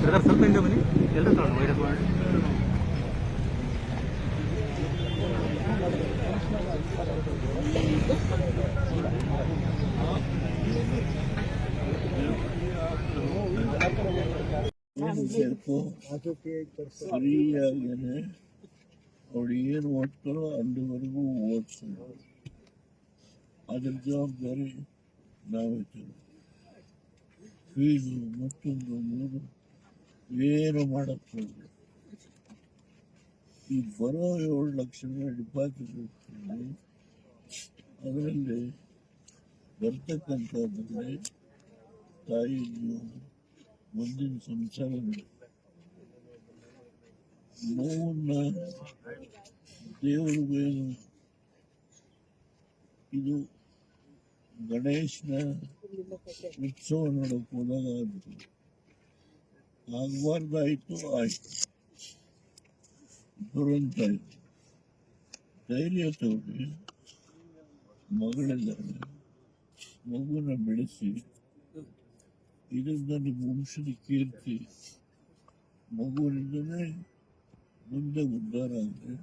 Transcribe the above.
Brother ಸ್ವಲ್ಪ ಹಿಂದೆ ಬನ್ನಿ ಎಲ್ಲರೂ ತಗೊಂಡು ವೈರಸ್ ಮಾಡಿ ಫ್ರೀಯಾಗೇನೆ ಅವ್ರು ಏನು ಓದ್ತಾರೋ ಅಲ್ಲಿವರೆಗೂ ಓದ್ತಾರೆ ಅದ್ರ ಜವಾಬ್ದಾರಿ ನಾವಿದ್ದೀವಿ ಫೀಸು ಮತ್ತೊಂದು ಮೂರು ಏನು ಮಾಡಕ್ಕೆ ಹೋಗ್ಲಿ. ಈ ಬರೋ ಏಳು ಲಕ್ಷ ಡಿಪಾಸಿಟ್ ಇರ್ತೀನಿ ಅದರಲ್ಲಿ ಬರ್ತಕ್ಕಂಥದ್ರಲ್ಲಿ ತಾಯಿ ಜೀವನ ಮುಂದಿನ ಸಂಸಾರ ನೋವನ್ನ ದೇವರಿಗೆ ಇದು ಗಣೇಶನ ಉತ್ಸವ ನೋಡೋಕೆ ಹೋದಾಗ ಆಗ್ಬಾರ್ದಾಯ್ತು, ಆಯ್ತು. ದುರಂತ ಆಯ್ತು ಧೈರ್ಯ ತೋರಿ ಮಗಳೆಲ್ಲ ಮಗುನ ಬೆಳೆಸಿ ಇದರಿಂದ ನಿಮ್ಮ ವಂಶದ ಕೀರ್ತಿ. ಮಗುವಿನಿಂದನೇ ಮುಂದೆ ಉದ್ಧಾರ ಆದರೆ